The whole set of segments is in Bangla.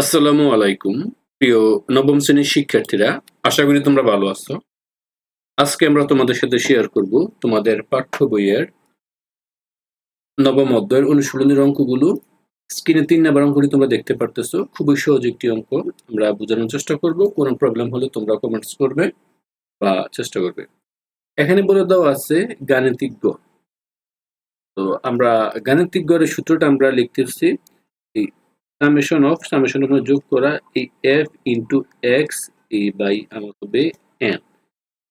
আসসালামু আলাইকুম, প্রিয় নবম শ্রেণির শিক্ষার্থীরা, আশা করি তোমরা ভালো আছো। আজকে আমরা তোমাদের সাথে শেয়ার করব তোমাদের পাঠ্য বইয়ের নবম অধ্যায়ের অনুশীলনের অঙ্কগুলো। স্ক্রিনে তিন নাম্বার অঙ্কটি তোমরা দেখতে পারতেছো, খুবই সহজ একটি অঙ্ক। আমরা বোঝানোর চেষ্টা করব, কোনো প্রবলেম হলে তোমরা কমেন্টস করবে বা চেষ্টা করবে। এখানে বলে দেওয়া আছে গাণিতিজ্ঞ তো আমরা গাণিতিক গাণিতিজ্ঞের সূত্রটা আমরা লিখতেছি সামেশন অফ সামেশন অফ যোগ করা এই F into X A by আমার হবে এন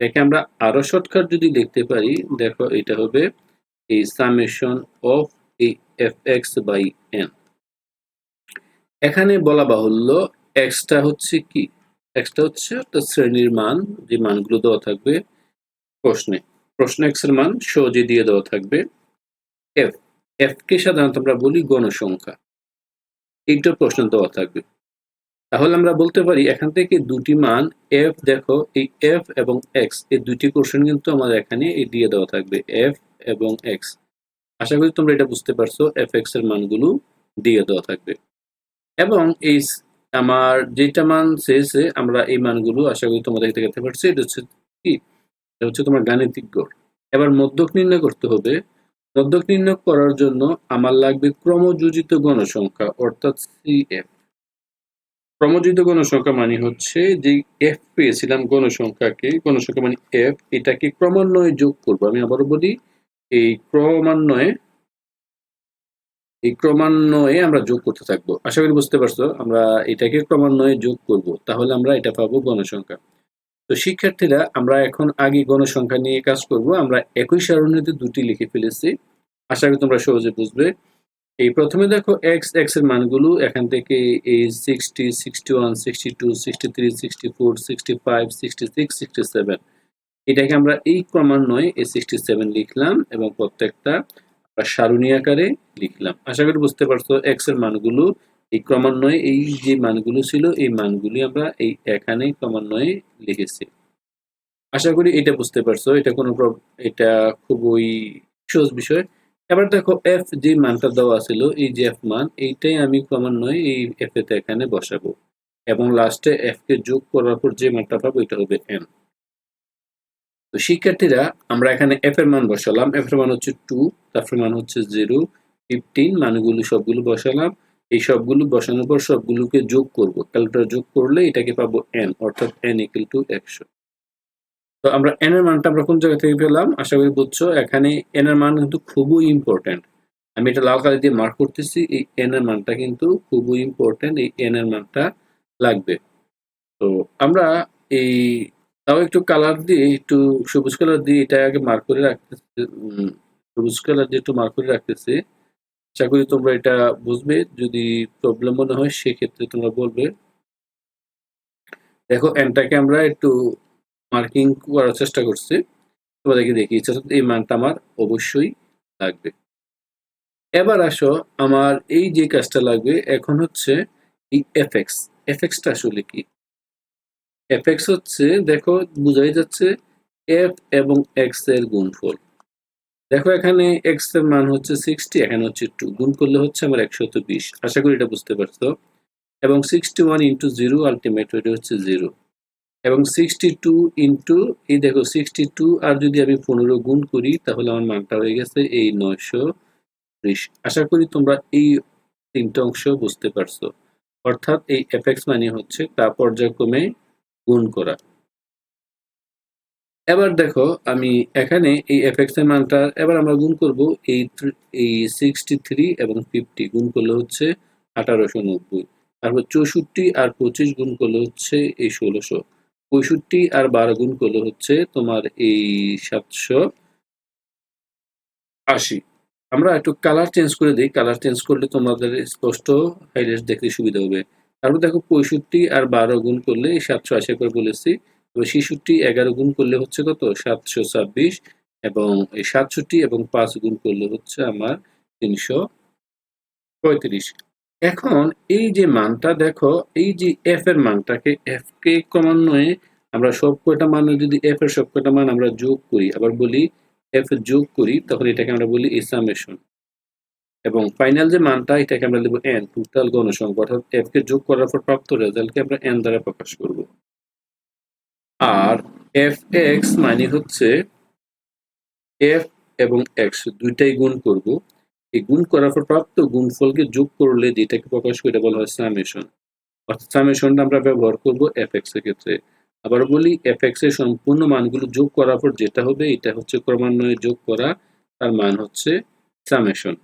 একে আমরা আরও শর্টকাট যদি দেখতে পারি, দেখো এটা হবে এই সামেশন অফ এই এফ এক্স বাই এন এখানে বলা বাহুল্য এক্সটা হচ্ছে কি? এক্সটা হচ্ছে একটা শ্রেণির মান, যে মানগুলো দেওয়া থাকবে প্রশ্নে। প্রশ্ন এক্সের মান সহজে দিয়ে দেওয়া থাকবে এফ এফ কে সাধারণত আমরা বলি গণসংখ্যা। এইটা প্রশ্ন দেওয়া থাকবে। তাহলে আমরা বলতে পারি, এখান থেকে দুটি মান এফ দেখো, এই এফ এবং এক্স এই দুটি কোশ্চেন কিন্তু আমাদের এখানে দিয়ে দেওয়া থাকবে এফ এবং এক্স আশা করি তোমরা এটা বুঝতে পারছ এফ এক্সের মানগুলো দিয়ে দেওয়া থাকবে। এবং এই আমার যেটা মান চেয়েছে, আমরা এই মানগুলো আশা করি তোমাদের দেখতে পাচ্ছি এটা হচ্ছে কি? এটা হচ্ছে তোমার গাণিতিক গড়। এবার মধ্যক নির্ণয় করতে হবে মধ্যক নির্ণয় করার জন্য আমার লাগবে ক্রমযোজিত গণসংখ্যা অর্থাৎ সিএফ ক্রমযোজিত গণসংখ্যা মানে হচ্ছে যে এফ পেয়েছিলাম গণসংখ্যাকে গণসংখ্যা মানে এফ এটাকে ক্রমান্বয়ে যোগ করব। আমি আবারও বলি, এই ক্রমান্বয়ে এই ক্রমান্বয়ে আমরা যোগ করতে থাকব। আশা করি বুঝতে পারছ, আমরা এটাকে ক্রমান্বয়ে যোগ করব। তাহলে আমরা এটা পাবো গণসংখ্যা তো শিক্ষার্থীরা, আমরা এখন আগে গণসংখ্যা নিয়ে কাজ করব। আমরা একই সারণীতে দুটি লিখে ফেলেছি। আশা করি তোমরা সহজে বুঝবে। এই প্রথমে দেখো এক্স এক্সের মানগুলো। এখান থেকে এই sixty sixty one sixty two sixty three sixty four sixty five sixty six sixty seven এটাকে আমরা এই ক্রমান্বয়ে এই সিক্সটি সেভেন লিখলাম এবং প্রত্যেকটা সারণী আকারে লিখলাম। আশা করি বুঝতে পারছ এক্সের মানগুলো এই ক্রমান্বয়ে এই যে মানগুলো ছিল, এই মানগুলি আমরা এই এখানে ক্রমান্বয়ে লিখেছি। আশা করি এটা বুঝতে পারছ। এটা কোনো এটা খুবই সহজ বিষয়। এবার দেখো এফ যে মানটা দেওয়া ছিল, এই যে এফ মান, এইটাই আমি ক্রমান্বয়ে এই এফ এতে এখানে বসাবো। এবং লাস্টে এফ কে যোগ করার পর যে মানটা পাবো, এটা হবে এন তো শিক্ষার্থীরা, আমরা এখানে এফ এর মান বসালাম। এফ এর মান হচ্ছে টু তারপর মান হচ্ছে জিরো ফিফটিন মানগুলো সবগুলো বসালাম। এই সবগুলো বসানোর পর সবগুলোকে যোগ করব। ক্যালকুলেটর যোগ করলে এটাকে পাবো এন অর্থাৎ এন ইকুয়াল টু একশো। তো আমরা এন এর মানটা আমরা কোন জায়গা থেকে পেলাম? আশা করি বুঝছ, এখানে এন এর মান কিন্তু খুবই ইম্পর্টেন্ট আমি এটা লাল কালি দিয়ে মার্ক করতেছি, এই এন এর মানটা কিন্তু খুবই ইম্পর্টেন্ট এই এন এর মানটা লাগবে। তো আমরা এই তাও একটু কালার দিয়ে, একটু সবুজ কালার দিয়ে এটা আগে মার্ক করে রাখতেছি সবুজ কালার দিয়ে একটু মার্ক করে রাখতেছি। আশা করি তোমরা এটা বুঝবে। যদি প্রবলেম মনে হয়, সেক্ষেত্রে তোমরা বলবে। দেখো, এনটাকে আমরা একটু মার্কিং করার চেষ্টা করছি। তোমাদেরকে দেখিয়েছি এই মানটা আমার অবশ্যই লাগবে। এবার আসো, আমার এই যে কাজটা লাগবে, এখন হচ্ছে এই এফএক্স এফএক্সটা আসলে কি? এফএক্স হচ্ছে, দেখো, বোঝাই যাচ্ছে এফ এবং এক্সের গুণফল। দেখো, এখানে এক্সের মান হচ্ছে সিক্সটি এখানে হচ্ছে টু গুণ করলে হচ্ছে আমার একশত বিশ। আশা করি এটা বুঝতে পারছ। এবং sixty one into zero ultimate এটা হচ্ছে জিরো এবং সিক্সটি টু ইন্টু এই দেখো সিক্সটি টু আর যদি আমি পনেরো গুণ করি, তাহলে আমার মানটা হয়ে গেছে এই নয়শো ত্রিশ আশা করি তোমরা এই তিনটা অংশ বুঝতে পারছ। অর্থাৎ এই এফএক্স মানে হচ্ছে তা পর্যায়ক্রমে গুণ করা। এবার দেখো, আমি এখানে এই এফএক্স এর মানটা এবার আমরা গুণ করব এই এই সিক্সটি থ্রি এবং ফিফটি গুণ করলে হচ্ছে আঠারোশো নব্বই। তারপর চৌষট্টি আর পঁচিশ গুণ করলে হচ্ছে এই ষোলোশো। পঁয়ষট্টি আর বারো গুণ করলে হচ্ছে তোমার এই সাতশো আশি। আমরা একটু কালার চেঞ্জ করে দিই। কালার চেঞ্জ করলে তোমাদের স্পষ্ট হাইলাইট দেখতে সুবিধা হবে। তারপর দেখো পঁয়ষট্টি আর বারো গুণ করলে সাতশো আশি করে বলেছি। ছেষট্টি এগারো গুণ করলে হচ্ছে কত? সাতশো ছাব্বিশ। এবং এই সাতষট্টি এবং পাঁচ গুণ করলে হচ্ছে আমার তিনশো পঁয়ত্রিশ। এখন এই যে মানটা দেখো, এই যে এফ এর মানটাকে এফ কে ক্রমান্বয়ে আমরা সব কয়টা মানে যদি এফ এর সব কয়টা মান আমরা যোগ করি, আবার বলি এফ যোগ করি, তখন এটাকে আমরা বলি সামেশন এবং ফাইনাল যে মানটা, এটাকে আমরা লিখব এন টোটাল গণসংখ্যা অর্থাৎ এফ কে যোগ করার পর প্রাপ্ত রেজাল্টকে আমরা এন দ্বারা প্রকাশ করব। আর এফ এক্স মানে হচ্ছে এফ এবং এক্স দুইটাই গুণ করব। এই গুণ করার পর প্রাপ্ত গুণফলকে যোগ করলে যেটাকে প্রকাশ করে বলা হয় সামেশন অর্থাৎ সামেশনটা আমরা ব্যবহার করব এফ এক্সের ক্ষেত্রে। আবার বলি এফ এক্সের সম্পূর্ণ মানগুলো যোগ করার পর যেটা হবে, এটা হচ্ছে ক্রমান্বয়ে যোগ করা, তার মান হচ্ছে সামেশন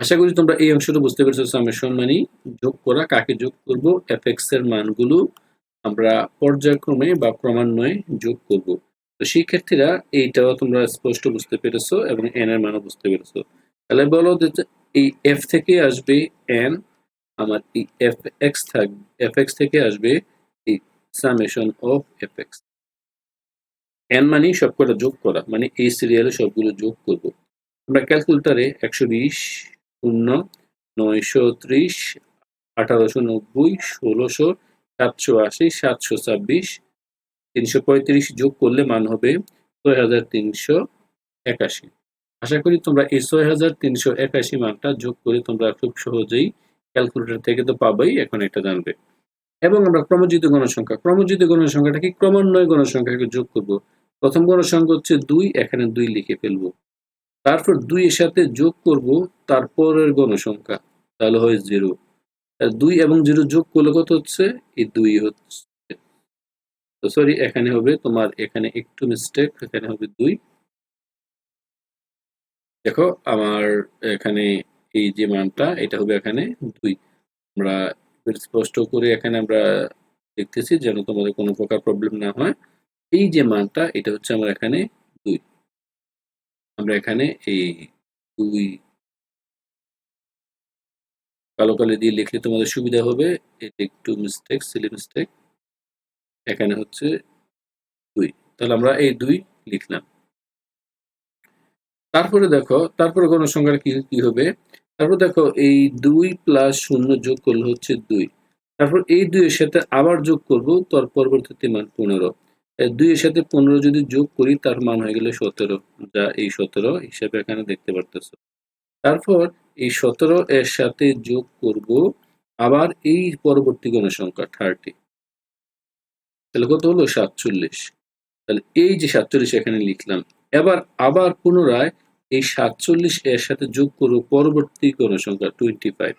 আশা করি তোমরা এই অংশটা বুঝতে পেরেছ। সামেশন মানে যোগ করা, কাকে যোগ করব এফ এক্সের মানগুলো আমরা পর্যায়ক্রমে বা ক্রমান্বয়ে যোগ করব। তো শিক্ষার্থীরা এইটাও তোমরা স্পষ্ট বুঝতে পেরেছ এবং এন এর মানও বুঝতে পেরেছ। তাহলে বলো যে এই এফ থেকে আসবে এন আমার এই এফ এক্স থাকবে এফ এক্স থেকে আসবে এই summation of f x n মানে সবকটা যোগ করা মানে এই সিরিয়ালে সবগুলো যোগ করব। আমরা ক্যালকুলেটারে একশো বিশ, শূন্য, নয়শো ত্রিশ, আঠারোশো নব্বই, ষোলোশো সাতশো আশি, সাতশো ছাব্বিশ, তিনশো পঁয়ত্রিশ যোগ করলে মান হবে ছয় হাজার তিনশো একাশি। আশা করি তোমরা এই ছয় হাজার তিনশো একাশি মানটা যোগ করে তোমরা খুব সহজেই ক্যালকুলেটর থেকে তো পাবেই, এখন এটা জানবে। এবং আমরা ক্রমজিত গণসংখ্যা ক্রমজিত গণসংখ্যাটা কি? ক্রমান্বয় গণসংখ্যাকে যোগ করব। প্রথম গণসংখ্যা হচ্ছে দুই, এখানে দুই লিখে ফেলব। তারপর দুই এর সাথে যোগ করব, তারপরের গণসংখ্যা, তাহলে হয় জিরো। দুই এবং জিরো যোগ করলে কত হচ্ছে? এই দুই হচ্ছে। তো সরি এখানে হবে তোমার এখানে একটু মিস্টেক এখানে হবে দুই। দেখো, আমার এখানে এই যে মানটা, এটা হবে এখানে দুই। আমরা স্পষ্ট করে এখানে আমরা দেখতেছি যেন তোমাদের কোনো প্রকার প্রবলেম না হয়। এই যে মানটা, এটা হচ্ছে আমার এখানে দুই। আমরা এখানে এই দুই কালো কালো দিয়ে লিখলে তোমাদের সুবিধা হবে। এটা একটু মিস্টেক সিলি মিস্টেক এখানে হচ্ছে দুই। তাহলে আমরা এই দুই লিখলাম। তারপরে দেখো, তারপরে গণসংখ্যার কি কি হবে? তারপর দেখো, এই দুই প্লাস শূন্য যোগ করলে হচ্ছে দুই। তারপর এই দুইয়ের সাথে আবার যোগ করব, তার পরবর্তীতে মান পনেরো। দুইয়ের সাথে পনেরো যদি যোগ করি, তার মান হয়ে গেলে সতেরো। যা এই সতেরো হিসাবে এখানে দেখতে পারতেছো। তারপর এই সতেরো এর সাথে যোগ করব আবার এই পরবর্তী গণসংখ্যা থার্টি তাহলে কত হলো? সাতচল্লিশ। তাহলে এই যে সাতচল্লিশ এখানে লিখলাম, এবার আবার পুনরায় এই সাতচল্লিশ এর সাথে যোগ করব পরবর্তী গণসংখ্যা টোয়েন্টি ফাইভ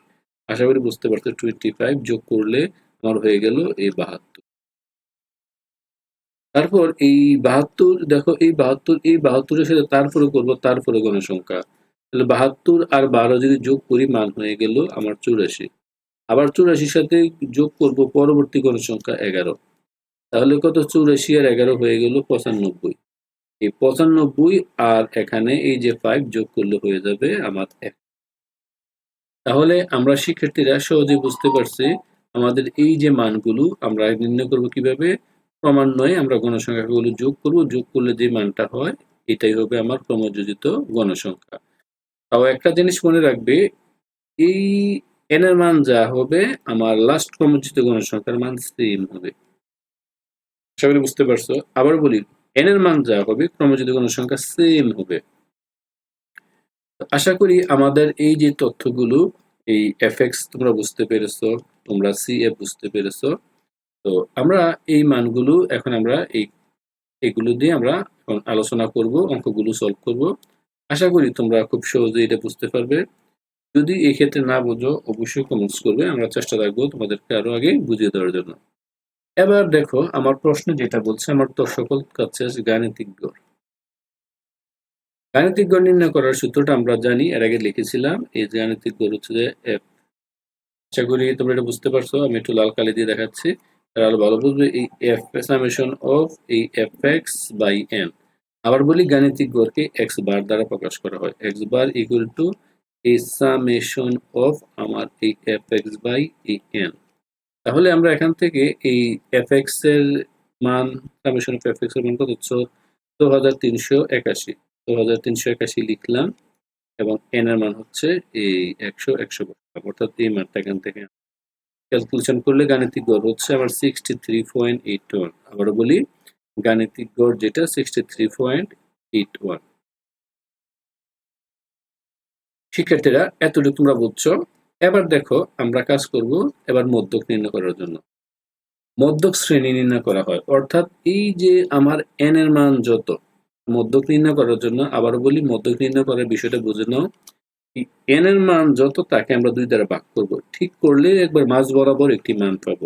আশা করি বুঝতে পারছ টোয়েন্টি ফাইভ যোগ করলে আমার হয়ে গেল এই বাহাত্তর। তারপর এই বাহাত্তর, দেখো এই বাহাত্তর, এই বাহাত্তরের সাথে তারপরে করব, তারপরে গণসংখ্যা তাহলে বাহাত্তর আর বারো যদি যোগ করি, মান হয়ে গেল আমার চুরাশি। আবার চুরাশির সাথে যোগ করব পরবর্তী গণসংখ্যা এগারো। তাহলে কত? চুরাশি আর এগারো হয়ে গেল পঁচানব্বই। এই পঁচানব্বই আর এখানে এই যে ফাইভ যোগ করলে হয়ে যাবে আমার এক। তাহলে আমরা শিক্ষার্থীরা সহজে বুঝতে পারছি আমাদের এই যে মানগুলো আমরা নির্ণয় করব কীভাবে? ক্রমান্বয়ে আমরা গণসংখ্যাগুলো যোগ করব। যোগ করলে যে মানটা হয়, এটাই হবে আমার ক্রমযোজিত গণসংখ্যা তাও একটা জিনিস মনে রাখবে, এই এন এর মান যা হবে আমার লাস্ট ক্রমযোজিত গণসংখ্যার মান সেম হবে। করি বুঝতে পারছ? আবার বলি এন এর মান যা হবে ক্রমযোজিত গণসংখ্যা সেম হবে। আশা করি আমাদের এই যে তথ্যগুলো, এই এফএক্স তোমরা বুঝতে পেরেছ, তোমরা সি এফ বুঝতে পেরেছ। তো আমরা এই মানগুলো এখন আমরা এই, এগুলো দিয়ে আমরা আলোচনা করব, অঙ্কগুলো সলভ করব। আশা করি তোমরা খুব সহজে এটা বুঝতে পারবে। যদি এই ক্ষেত্রে না বোঝো, অবশ্যই কমেন্টস করবে। আমরা চেষ্টা রাখব তোমাদেরকে আরও আগে বুঝিয়ে দেওয়ার জন্য। এবার দেখো, আমার প্রশ্ন যেটা বলছে, আমার তো সকল কাছে গাণিতিক গড়। গাণিতিক গড় নির্ণয় করার সূত্রটা আমরা জানি, এর আগে লিখেছিলাম, এই গাণিতিক গড় হচ্ছে যে এফ আশা করি তোমরা এটা বুঝতে পারছ, আমি একটু লাল কালি দিয়ে দেখাচ্ছি। তারা ভালো বুঝবে, এই এফ সামেশন অফ এই এফ এক্স বাই এন আবার বলি গাণিতিক গড়কে এক্স বার দ্বারা প্রকাশ করা হয়। এক্স বার ইকুয়াল টু এই সামেশন অফ আমার এই এফ এক্স বাই এই এন তাহলে আমরা এখান থেকে এই এফ এক্সের মান সামেশন অফ এফ এক্সের মান কত হচ্ছে? দু হাজার তিনশো একাশি। দু হাজার তিনশো একাশি লিখলাম এবং এন এর মান হচ্ছে এই একশো একশো অর্থাৎ এই মানটা এখান থেকে ক্যালকুলেশন করলে গাণিতিক গড় হচ্ছে আমার sixty three point eight one আবার বলি গাণিতিক গড় যেটা sixty three point eight one শিক্ষার্থীরা, এতটুকু তোমরা বুঝছ? এবার দেখো, আমরা কাজ করব এবার মধ্যক নির্ণয় করার জন্য। মধ্যক শ্রেণি নির্ণয় করা হয়। অর্থাৎ এই যে আমার এন এর মান যত, মধ্যক নির্ণয় করার জন্য আবার বলি, মধ্যক নির্ণয় করার বিষয়টা বুঝে নাও। এন এর মান যত, তাকে আমরা দুই দ্বারা ভাগ করব। ঠিক করলে একবার মাঝ বরাবর একটি মান পাবো।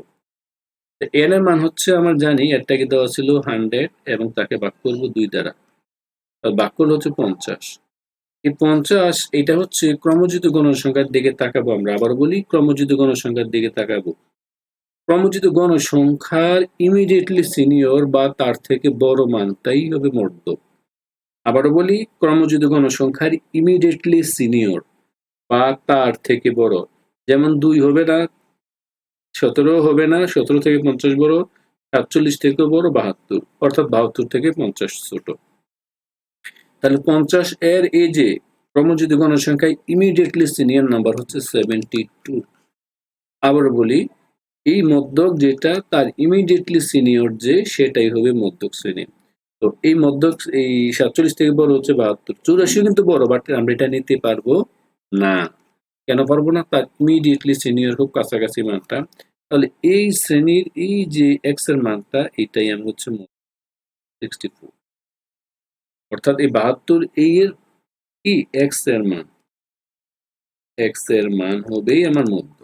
এন এর মান হচ্ছে আমার জানি এরটাকে দেওয়া ছিল হান্ড্রেড এবং তাকে ভাগ করব দুই দ্বারা। ভাগ করলে হচ্ছে পঞ্চাশ। এই পঞ্চাশ, এটা হচ্ছে ক্রমজিত গণসংখ্যার দিকে তাকাবো আমরা। আবার বলি ক্রমজিত গণসংখ্যার দিকে তাকাবো। ক্রমজিত গণসংখ্যার ইমিডিয়েটলি সিনিয়র বা তার থেকে বড় মান, তাই হবে মধ্য আবারও বলি ক্রমজিত গণসংখ্যার ইমিডিয়েটলি সিনিয়র বা তার থেকে বড়। যেমন দুই হবে না সতেরো হবে না, সতেরো থেকে পঞ্চাশ বড়, সাতচল্লিশ থেকে বড় বাহাত্তর, অর্থাৎ বাহাত্তর থেকে পঞ্চাশ ছোট। তাহলে পঞ্চাশ এর এই যে ক্রমজিত গণসংখ্যায় ইমিডিয়েটলি সিনিয়র নাম্বার হচ্ছে সেভেন্টি টু আবার বলি, এই মধ্যক যেটা, তার ইমিডিয়েটলি সিনিয়র যে, সেটাই হবে মধ্যক শ্রেণি। তো এই মধ্যক, এই সাতচল্লিশ থেকে বড় হচ্ছে বাহাত্তর। চুরাশি কিন্তু বড় বাট আমরা এটা নিতে পারব না। কেন পারব না? তার ইমিডিয়েটলি সিনিয়র খুব কাছাকাছি মানটা। তাহলে এই শ্রেণির, এই যে এক্সের মানটা এটাই আমি হচ্ছে অর্থাৎ এই বাহাত্তর এই এর কি এক্সের মান? এক্সের মান হবেই আমার মধ্য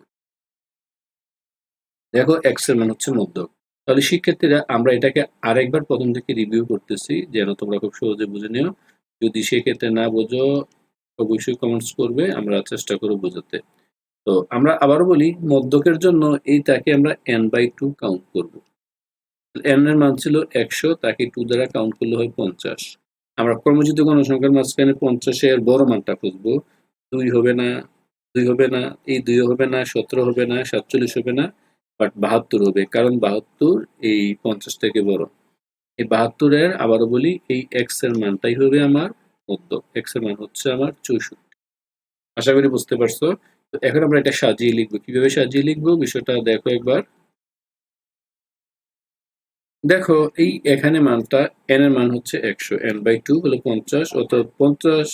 দেখো এক্সের মান হচ্ছে মধ্যক। তাহলে শিক্ষার্থীরা, আমরা এটাকে আরেকবার প্রথম থেকে রিভিউ করতেছি, যেন তোমরা খুব সহজে বুঝে নিও। যদি সেক্ষেত্রে না বোঝো অবশ্যই কমেন্টস করবে, আমরা চেষ্টা করব বোঝাতে। তো আমরা আবারও বলি মধ্যকের জন্য এই তাকে আমরা এন বাই টু কাউন্ট করব। এন এর মান ছিল একশো, তাকে টু দ্বারা কাউন্ট করলে হয় পঞ্চাশ। আমরা কর্মজিত গণসংখ্যার মাঝখানে পঞ্চাশের বড় মানটা খুঁজবো। দুই হবে না, দুই হবে না, এই দুই হবে না, সতেরো হবে না, সাতচল্লিশ হবে না বাট বাহাত্তর হবে, কারণ বাহাত্তর এই পঞ্চাশ থেকে বড়। এই বাহাত্তরের, আবারও বলি, এই এক্সের মানটাই হবে আমার মধ্য এক্স মান হচ্ছে আমার চৌষট্টি। আশা করি বুঝতে পারছ? এখন আমরা এটা সাজিয়ে লিখব। কীভাবে সাজিয়ে লিখব? বিষয়টা দেখো একবার। দেখো, এই এখানে মানটা এন এর মান হচ্ছে একশো এন বাই টু হলো পঞ্চাশ, অর্থাৎ পঞ্চাশ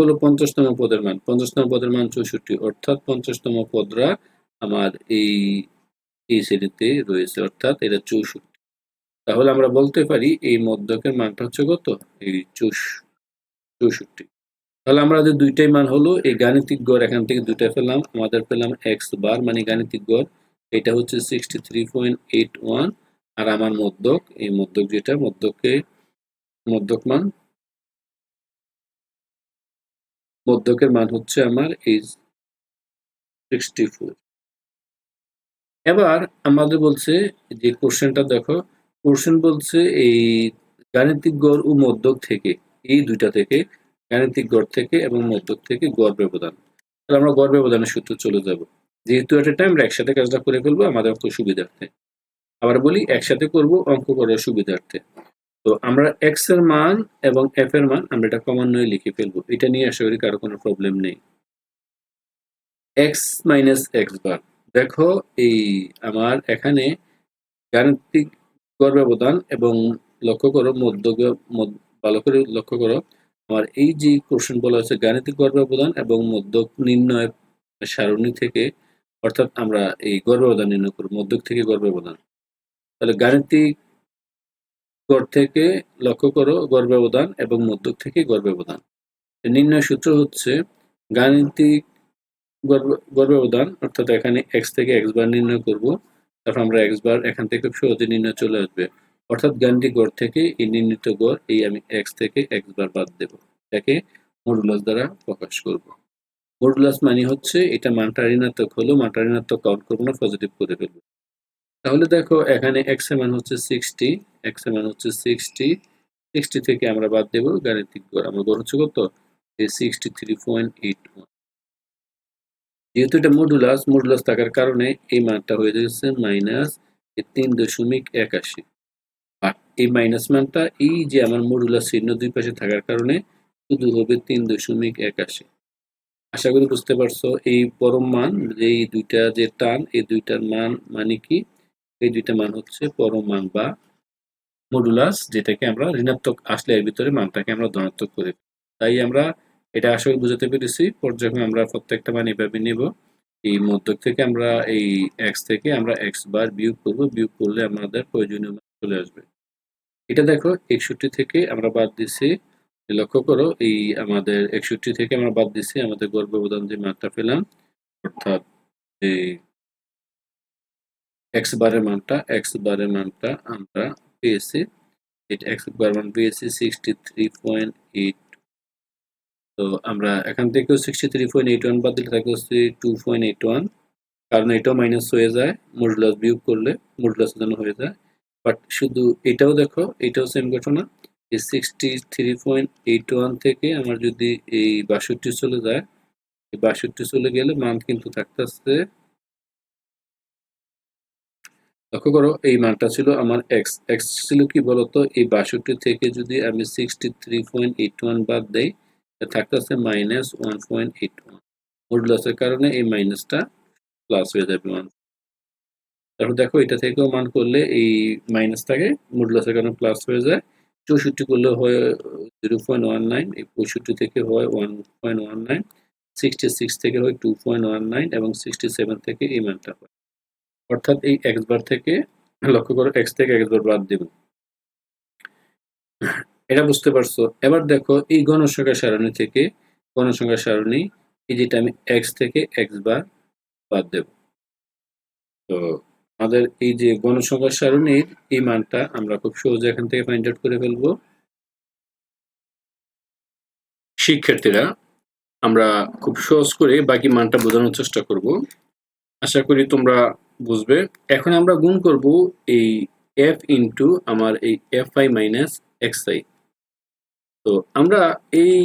হলো পঞ্চাশতম পদের মান। পঞ্চাশতম পদের মান চৌষট্টি, অর্থাৎ পঞ্চাশতম পদরা আমার এই এই শ্রেণীতে রয়েছে, অর্থাৎ এটা চৌষট্টি। তাহলে আমরা বলতে পারি এই মধ্যকের মানটা হচ্ছে কত? এই চৌষ চৌষট্টি। তাহলে আমাদের দুইটাই মান হলো, এই গাণিতিক গড় এখান থেকে দুইটা পেলাম, আমাদের পেলাম এক্স বার মানে গাণিতিক গড়। এটা হচ্ছে sixty three point eight one আর আমার মধ্যক, এই মধ্যক যেটা, মধ্যকে, মধ্যক মান, মধ্যকের মান হচ্ছে আমার এই সিক্সটি ফোর এবার আমাদের বলছে যে কোশ্চেনটা দেখো কোশ্চেন বলছে এই গাণিতিক গড় ও মধ্যক থেকে। এই দুইটা থেকে গাণিতিক গড় থেকে এবং মধ্যক থেকে গড় ব্যবধান। তাহলে আমরা গড় ব্যবধানের সূত্র চলে যাব। যেহেতু একটা টাইম আমরা একসাথে কাজটা করে ফেলব, আমাদের অঙ্ক সুবিধার্থে। আবার বলি, একসাথে করব অঙ্ক করার সুবিধার্থে। তো আমরা এক্সের মান এবং এফ এর মান, আমরা এটা ক্রমান্বয়ে লিখে ফেলব। এটা নিয়ে আশা করি কারও কোনো প্রবলেম নেই। এক্স মাইনাস এক্স বার দেখো, এই আমার এখানে গাণিতিক গড় ব্যবধান এবং লক্ষ্য করো মধ্য ভালো করে লক্ষ্য করো। আমার এই যে কোশ্চেন বলা হচ্ছে গাণিতিক গড় ব্যবধান এবং মধ্যক নির্ণয়ের সারণী থেকে, অর্থাৎ আমরা এই গড় ব্যবধান নির্ণয় করব, মধ্যক থেকে গড় ব্যবধান তাহলে গাণিতিক গড় থেকে লক্ষ্য করো গড় ব্যবধান এবং মধ্যক থেকে গড় ব্যবধান নির্ণয় সূত্র হচ্ছে, গাণিতিক গড় ব্যবধান অর্থাৎ এখানে এক্স থেকে এক্স বার নির্ণয় করব, তারপর আমরা এক্স বার, এখান থেকে সহজে নির্ণয় চলে আসবে। অর্থাৎ গাণিতিক গড় থেকে এই নির্ণিত গড়, এই আমি এক্স থেকে এক্স বার বাদ দেব। এটাকে মডুলাস দ্বারা প্রকাশ করব। মডুলাস মানে হচ্ছে এটা মানটা ঋণাত্মক হলো মানটা ঋণাত্মক কাউন্ট করব না পজিটিভ করে ফেলব। তাহলে দেখো এখানে এক্সের মান হচ্ছে সিক্সটি এক্সের মান হচ্ছে সিক্সটি সিক্সটি থেকে আমরা বাদ দেব গাণিতিক গড়। আমার গড় হচ্ছে কত? Sixty three point eight one যেহেতু এটা মডুলাস মডুলাস থাকার কারণে এই মানটা হয়ে যাচ্ছে মাইনাস তিন দশমিক একাশি। এই মাইনাস মানটা এই যে আমার মডুলাস চিহ্ন দুই পাশে থাকার কারণে শুধু হবে তিন দশমিক একাশি আশা করি বুঝতে পারছ, এই পরম মান এই দুইটা যে টান, এই দুইটার মান মানে কি? এই দুইটা মান হচ্ছে পরম মান বা মডুলাস যেটাকে আমরা ঋণাত্মক আসলে এর ভিতরে মানটাকে আমরা ধনাত্মক করে তাই আমরা এটা আসলে বুঝাতে পেরেছি। পর্যায়ক্রমে আমরা প্রত্যেকটা মান এভাবে নেব। এই মধ্যক থেকে আমরা এই এক্স থেকে আমরা এক্স বার বিয়োগ করব। বিয়োগ করলে আমাদের প্রয়োজনীয় মান চলে আসবে। এটা দেখো, একষট্টি থেকে আমরা বাদ দিছি। লক্ষ্য করো, এই আমাদের একষট্টি থেকে আমরা বাদ দিছি, আমাদের গর্ভ ব্যবধান যে মানটা পেলাম, অর্থাৎ এই এক্স বারের মানটা এক্স বারের মানটা আমরা পেয়েছি। X bar sixty three point eight তো আমরা এখান sixty three point eight one বাদ দিলে টু পয়েন্ট এইট ওয়ান কারণ এটাও মাইনাস হয়ে যায় মডুলাস বিয়োগ করলে মডুলাস জন্য হয়ে যায়। বাট শুধু এটাও দেখো, এটাও সেম ঘটনা। এই sixty three point eight one থেকে আমার যদি এই বাষট্টি চলে যায়, এই বাষট্টি চলে গেলে মান কিন্তু থাকতেছে, লক্ষ্য করো, এই মানটা ছিল আমার এক্স এক্স ছিল কি বলতো? এই বাষট্টি থেকে যদি আমি sixty three point eight one বাদ দেই থাকতেছে minus one point eight one মডুলাসের কারণে এই মাইনাসটা প্লাস হয়ে যাবে ওয়ান তারপর দেখো, এটা থেকেও মান করলে এই মাইনাসটাকে মডুলাসের কারণে প্লাস হয়ে যায়। চৌষট্টি করলে হয় জিরো পয়েন্ট ওয়ান নাইন এই পঁয়ষট্টি থেকে হয় one point one nine sixty six থেকে হয় টু পয়েন্ট ওয়ান নাইন এবং সিক্সটি সেভেন থেকে এই মানটা হয়। অর্থাৎ এই এক্স বার থেকে, লক্ষ্য করো এক্স থেকে এক্স বার বাদ দেব। এটা বুঝতে পারছ? এবার দেখো, এই গণসংখ্যা সারণী থেকে গণসংখ্যা সারণী, এই যেটা আমি এক্স থেকে এক্স বার বাদ দেব। তো আমাদের এই যে গণসংখ্যা সারণীর এই মানটা আমরা খুব সহজে এখান থেকে ফাইন্ড আউট করে ফেলব। শিক্ষার্থীরা, আমরা খুব সহজ করে বাকি মানটা বোঝানোর চেষ্টা করব। আশা করি তোমরা বুঝবে। এখন আমরা গুণ করব এই এফ ইন্টু আমার এই F I minus X I তো আমরা এই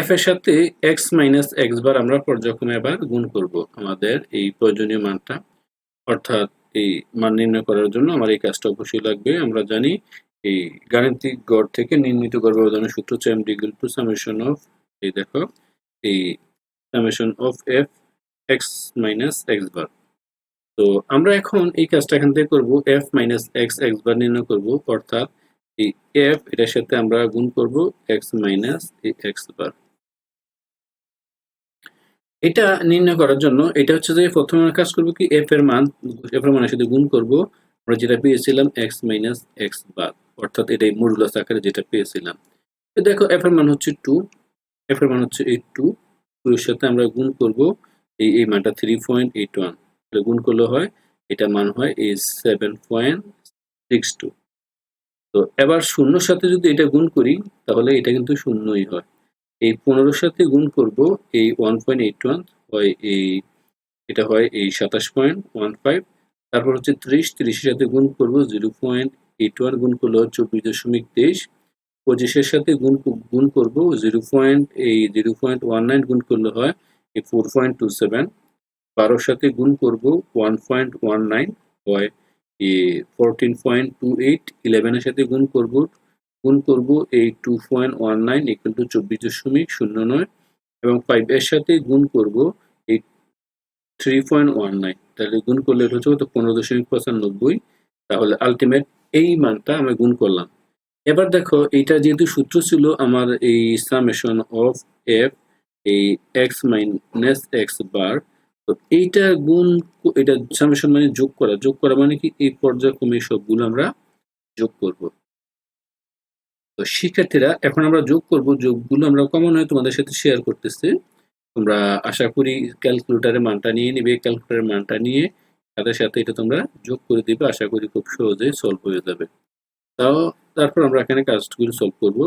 এফ এর সাথে এক্স মাইনাস এক্স বার আমরা পর্যায়ক্রমে এবার গুণ করব আমাদের এই প্রয়োজনীয় মানটা। অর্থাৎ এই মান নির্ণয় করার জন্য আমার এই কাজটা অবশ্যই লাগবে। আমরা জানি এই গাণিতিক গড় থেকে নির্মিত গড় ব্যবধানের সূত্র হচ্ছে M degree two summation of এই দেখো, এই summation of F X minus X bar তো আমরা এখন এই কাজটা এখান থেকে করব F minus X X bar নির্ণয় করব, অর্থাৎ এই এফ এটার সাথে আমরা গুণ করব এক্স মাইনাস এই এক্স বার এটা নির্ণয় করার জন্য এটা হচ্ছে যে প্রথমে আমরা কাজ করব কি এফ এর মান এফ এর মানের সাথে গুণ করব। আমরা যেটা পেয়েছিলাম এক্স মাইনাস এক্স বার অর্থাৎ এটাই মডুলাস আকারে যেটা পেয়েছিলাম। দেখো এফ এর মান হচ্ছে টু এফ এর মান হচ্ছে এই টু টু এর সাথে আমরা গুণ করব এই এই মানটা থ্রি পয়েন্ট এইট ওয়ান গুণ করলে হয়, এটা মান হয় এই সেভেন পয়েন্ট সিক্স টু তো এবার শূন্যর সাথে যদি এটা গুণ করি, তাহলে এটা কিন্তু শূন্যই হয়। এই পনেরোর সাথে গুণ করব এই ওয়ান পয়েন্ট এইট ওয়ান হয় এই, এটা হয় এই সাতাশ পয়েন্ট ওয়ান ফাইভ তারপর হচ্ছে ত্রিশ, ত্রিশের সাথে গুণ করব জিরো পয়েন্ট এইট ওয়ান গুণ করলে চব্বিশ দশমিক তেইশ, পঁচিশের সাথে গুণ গুণ করব জিরো পয়েন্ট এই জিরো পয়েন্ট ওয়ান নাইন গুণ করলে হয় এই ফোর পয়েন্ট টু সেভেন বারোর সাথে গুণ করব ওয়ান পয়েন্ট ওয়ান নাইন হয় এ ফোরটিন পয়েন্ট টু এইট ইলেভেনের সাথে গুণ করব গুণ করব এই two point one nine equal to চব্বিশ দশমিক শূন্য নয় এবং ফাইভ এর সাথে গুণ করব এই থ্রি পয়েন্ট ওয়ান নাইন তাহলে গুণ করলে এটা হচ্ছে কত? পনেরো দশমিক পঁচানব্বই। তাহলে আলটিমেট এই মানটা আমি গুণ করলাম। এবার দেখো, এইটা যেহেতু সূত্র ছিল আমার এই সামেশন অফ এফ এই এক্স মাইনাস এক্স বার তো এইটা গুণ এটা সামেশন মানে যোগ করা। যোগ করা মানে কি? এই পর্যায়ক্রমে সবগুলো আমরা যোগ করব। তো শিক্ষার্থীরা, এখন আমরা যোগ করব। যোগগুলো আমরা কমন হয় তোমাদের সাথে শেয়ার করতেছি। তোমরা আশা করি ক্যালকুলেটারের মানটা নিয়ে নিবে। ক্যালকুলেটারের মানটা নিয়ে সাথে সাথে এটা তোমরা যোগ করে দিবে। আশা করি খুব সহজেই সলভ হয়ে যাবে। তাও তারপর আমরা এখানে কাজগুলো সলভ করব।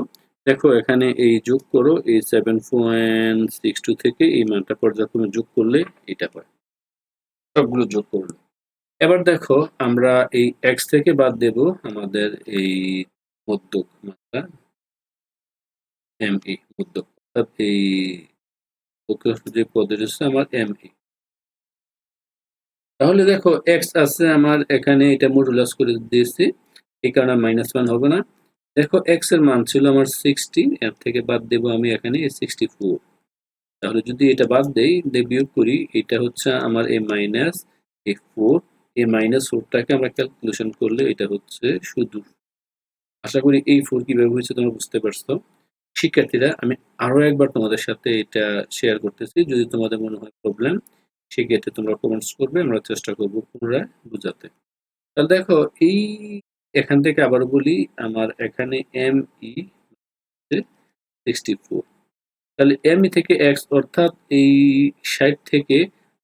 দেখো, এখানে এই যোগ করো, এই সেভেন পয়েন্ট সিক্স টু থেকে এই মানটা পর্যায়ক্রমে যোগ করলে এটা হয়। সবগুলো যোগ করল। এবার দেখো, আমরা এই এক্স থেকে বাদ দেব। আমাদের এই মধ্যক মাত্রা এম ই মধ্যক অর্থাৎ এই যে পদের হচ্ছে আমার এম ই তাহলে দেখো এক্স আছে আমার এখানে, এটা মডুলাস করে দিয়েছি, এই কারণে মাইনাস ওয়ান হবে না। দেখো এক্সের মান ছিল আমার সিক্সটি এর থেকে বাদ দেব আমি এখানে সিক্সটি ফোর তাহলে যদি এটা বাদ দেই বিয়োগ করি, এটা হচ্ছে আমার A minus A four A minus ফোরটাকে আমরা ক্যালকুলেশন করলে এটা হচ্ছে শুধু আশা করি এই ফোর কীভাবে হয়েছে তোমরা বুঝতে পারছ। শিক্ষার্থীরা, আমি আরও একবার তোমাদের সাথে এটা শেয়ার করতেছি। যদি তোমাদের মনে হয় প্রবলেম সেক্ষেত্রে তোমরা কমেন্টস করবে, আমরা চেষ্টা করব পুনরায় বোঝাতে। তাহলে দেখো, এই এখান থেকে আবার বলি, আমার এখানে এম ই সিক্সটি ফোর তাহলে এম ই থেকে এক্স অর্থাৎ এই ষাট থেকে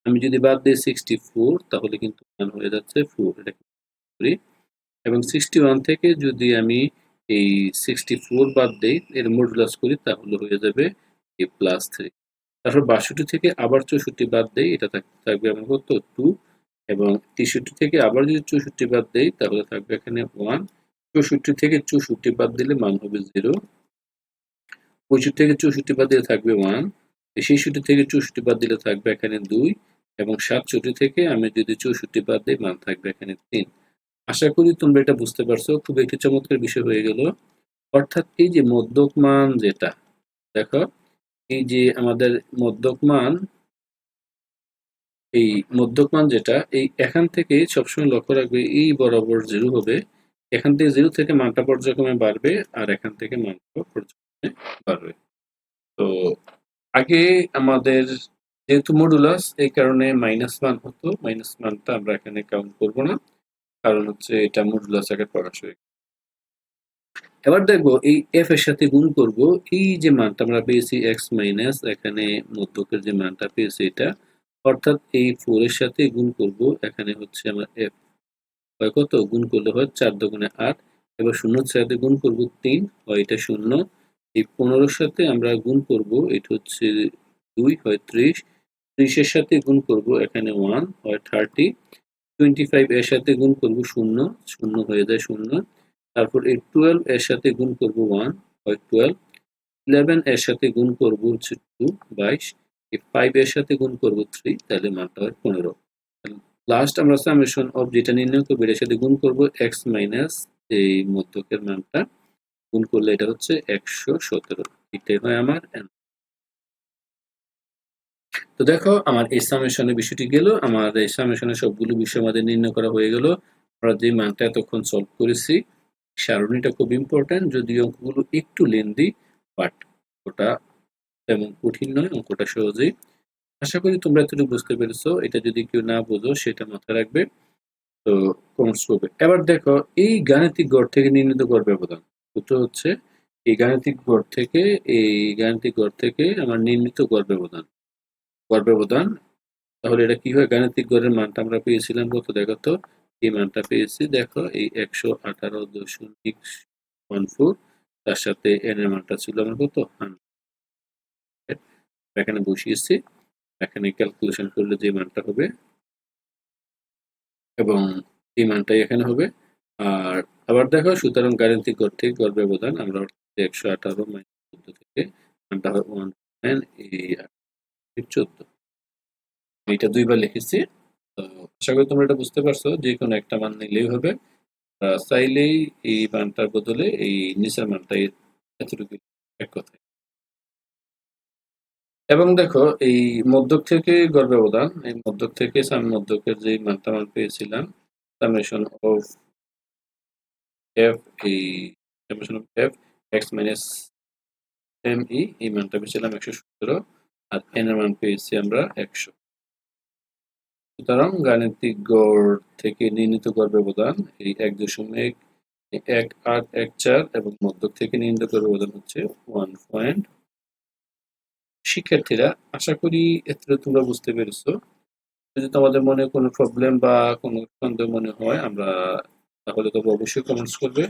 আমি যদি বাদ দিই সিক্সটি ফোর তাহলে কিন্তু হয়ে যাচ্ছে ফোর এটা করি এবং সিক্সটি ওয়ান থেকে যদি আমি এই সিক্সটি ফোর বাদ দিই, এর মডুলাস করি, তাহলে হয়ে যাবে এ প্লাস থ্রি তারপর বাষট্টি থেকে আবার চৌষট্টি বাদ দেই, এটা থাক- থাকবে আমার কত? টু এবং তেষট্টি থেকে আবার যদি চৌষট্টি বাদ দেই, তাহলে থাকবে এখানে ওয়ান চৌষট্টি থেকে চৌষট্টি বাদ দিলে মান হবে জিরো পঁয়ষট্টি থেকে চৌষট্টি বাদ দিলে থাকবে ওয়ান ছেষট্টি থেকে চৌষট্টি বাদ দিলে থাকবে এখানে দুই। এবং সাতষট্টি থেকে আমি যদি চৌষট্টি বাদ দিই, মান থাকবে এখানে তিন। আশা করি তোমরা এটা বুঝতে পারছ। খুব একটি চমৎকার বিষয় হয়ে গেল। অর্থাৎ এই যে মধ্যক মান যেটা, দেখো, এই যে আমাদের মধ্যক মান এই মধ্যক মান যেটা, এই এখান থেকে সবসময় লক্ষ্য রাখবে, এই বরাবর জিরো হবে। এখান থেকে জিরো থেকে মানটা পর্যায়ক্রমে বাড়বে আর এখান থেকে মানটা পর্যায়ক্রমে বাড়বে। তো আগে আমাদের যেহেতু মডুলাস এই কারণে মাইনাস ওয়ান হতো। মাইনাস ওয়ানটা আমরা এখানে কাউন্ট করব না। কারণ হচ্ছে এটা মডুলাস আগে প্রকাশ হয়ে এবার দেখব, এই এফ এর সাথে গুণ করব, এই যে মানটা আমরা পেয়েছি এক্স মাইনাস এখানে মধ্যকের যে মানটা পেয়েছি এটা, অর্থাৎ এই ফোর এর সাথে গুণ করব, এখানে হচ্ছে আমার এফ হয় কত? গুণ করলে হয় চার দোকানে আট, এবার শূন্যর সাথে গুণ করব তিন, হয় এটা শূন্য। এই পনেরোর সাথে আমরা গুণ করব, এটা হচ্ছে দুই, হয় ত্রিশ। ত্রিশের সাথে গুণ করব, এখানে ওয়ান হয় থার্টি টোয়েন্টি ফাইভ এর সাথে গুণ করব শূন্য শূন্য হয়ে যায় শূন্য। তারপর এই টুয়েলভ এর সাথে গুণ করব ওয়ান হয় টুয়েলভ ইলেভেন এর সাথে গুণ করব হচ্ছে টু বাইশ। ফাইভ এর সাথে গুণ করব থ্রি তাহলে মানটা হয় পনেরো। লাস্ট আমরা সামেশন অফ যেটা নির্ণয় করব এটার সাথে গুণ করব এক্স মাইনাস এই মধ্যকের মানটা। গুণ করলে এটা হচ্ছে একশো সতেরো। এটাই হয় আমার। তো দেখো, আমার এই সামেশনের বিষয়টি গেল, আমার এই সামেশনের সবগুলো বিষয় আমাদের নির্ণয় করা হয়ে গেল। আমরা যে মানটা এতক্ষণ সলভ করেছি, সারণীটা খুব ইম্পর্ট্যান্ট যদি অঙ্কগুলো একটু লেন্দি বাট ওটা তেমন কঠিন নয়, অঙ্কটা সহজেই। আশা করি তোমরা এতটুকু বুঝতে পেরেছ। এটা যদি কেউ না বোঝো, সেটা মাথায় রাখবে। তো কমেন্টস করবে এবার দেখো, এই গাণিতিক গড় থেকে নির্ণীত গড় ব্যবধান। সূত্র হচ্ছে, এই গাণিতিক গড় থেকে, এই গাণিতিক গড় থেকে আমার নির্ণীত গড় ব্যবধান। গড় ব্যবধান তাহলে এটা কি হয়? গাণিতিক গড়ের মানটা আমরা পেয়েছিলাম কত? দেখো তো, এই মানটা পেয়েছি, দেখো, এই একশো আঠারো দশমিক ওয়ান ফোর তার সাথে এন এর মানটা ছিল আমার কত? 100 এখানে বসিয়েছি, এখানে ক্যালকুলেশন করলে যে মানটা হবে, এবং এই মানটাই এখানে হবে। আর আবার দেখো, সুতরাং গাণিতিক গড় থেকে গড় ব্যবধান আমরা একশো আঠারো মাইনাস চোদ্দ থেকে মানটা হয় ওয়ান নাইন এই চোদ্দ। এইটা দুইবার লিখেছি। তো আশা করি তোমরা এটা বুঝতে পারছ যে কোনো একটা মান নিলেই হবে। চাইলেই এই মানটার বদলে এই নিচের মানটা এতটুকু এক কথায়। এবং দেখো, এই মধ্যক থেকে গড় ব্যবধান এই মধ্যক থেকে সাম মধ্যকের যে মানটা মান পেয়েছিলাম সামেশন অফ এফ এই summation of F X minus M E এই মানটা পেয়েছিলাম একশো সতেরো। আর এন এর মান পেয়েছি আমরা একশো। সুতরাং গাণিতিক গড় থেকে নির্ণীত গড় ব্যবধান এই এক দশমিক এক আট এক চার এবং মধ্যক থেকে নির্ণীত গড় ব্যবধান হচ্ছে ওয়ান পয়েন্ট শিক্ষার্থীরা, আশা করি এতে তোমরা বুঝতে পেরেছ। যদি তোমাদের মনে কোনো প্রবলেম বা কোনো সন্দেহ মনে হয়, আমরা তাহলে তবে অবশ্যই কমেন্টস করবে।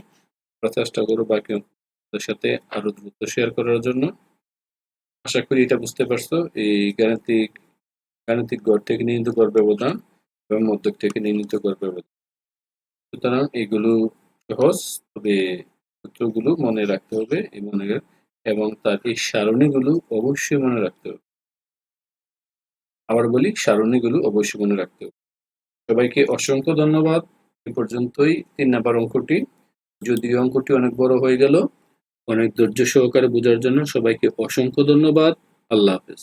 আমরা চেষ্টা করব বাকি সাথে আরও দ্রুত শেয়ার করার জন্য। আশা করি এটা বুঝতে পারছ। এই গাণিতিক গাণিতিক গড় থেকে নির্ণীত গড় ব্যবধান এবং মধ্যক থেকে নির্ণীত গড় ব্যবধান। সুতরাং এগুলো সহজ, তবে সূত্রগুলো মনে রাখতে হবে মনে এবং তার এই সারণীগুলো অবশ্যই মনে রাখতে হবে। আবার বলি, সারণীগুলো অবশ্যই মনে রাখতে হবে। সবাইকে অসংখ্য ধন্যবাদ। এ পর্যন্তই তিন নাম্বার অঙ্কটি। যদিও অঙ্কটি অনেক বড় হয়ে গেল অনেক ধৈর্য সহকারে বোঝার জন্য সবাইকে অসংখ্য ধন্যবাদ। আল্লাহ হাফেজ।